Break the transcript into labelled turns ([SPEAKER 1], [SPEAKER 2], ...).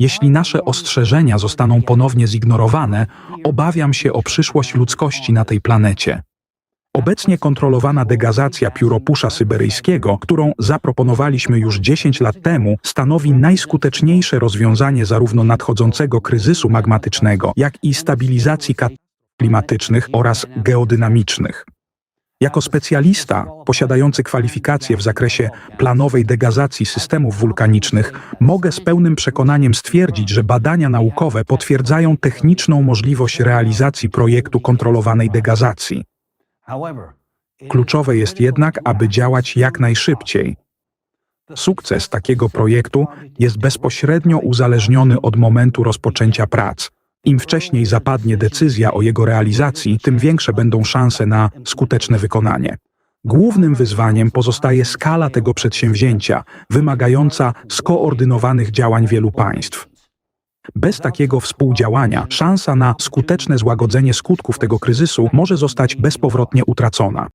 [SPEAKER 1] Jeśli nasze ostrzeżenia zostaną ponownie zignorowane, obawiam się o przyszłość ludzkości na tej planecie. Obecnie kontrolowana degazacja pióropusza syberyjskiego, którą zaproponowaliśmy już 10 lat temu, stanowi najskuteczniejsze rozwiązanie zarówno nadchodzącego kryzysu magmatycznego, jak i stabilizacji klimatycznych oraz geodynamicznych. Jako specjalista posiadający kwalifikacje w zakresie planowej degazacji systemów wulkanicznych, mogę z pełnym przekonaniem stwierdzić, że badania naukowe potwierdzają techniczną możliwość realizacji projektu kontrolowanej degazacji. Kluczowe jest jednak, aby działać jak najszybciej. Sukces takiego projektu jest bezpośrednio uzależniony od momentu rozpoczęcia prac. Im wcześniej zapadnie decyzja o jego realizacji, tym większe będą szanse na skuteczne wykonanie. Głównym wyzwaniem pozostaje skala tego przedsięwzięcia, wymagająca skoordynowanych działań wielu państw. Bez takiego współdziałania szansa na skuteczne złagodzenie skutków tego kryzysu może zostać bezpowrotnie utracona.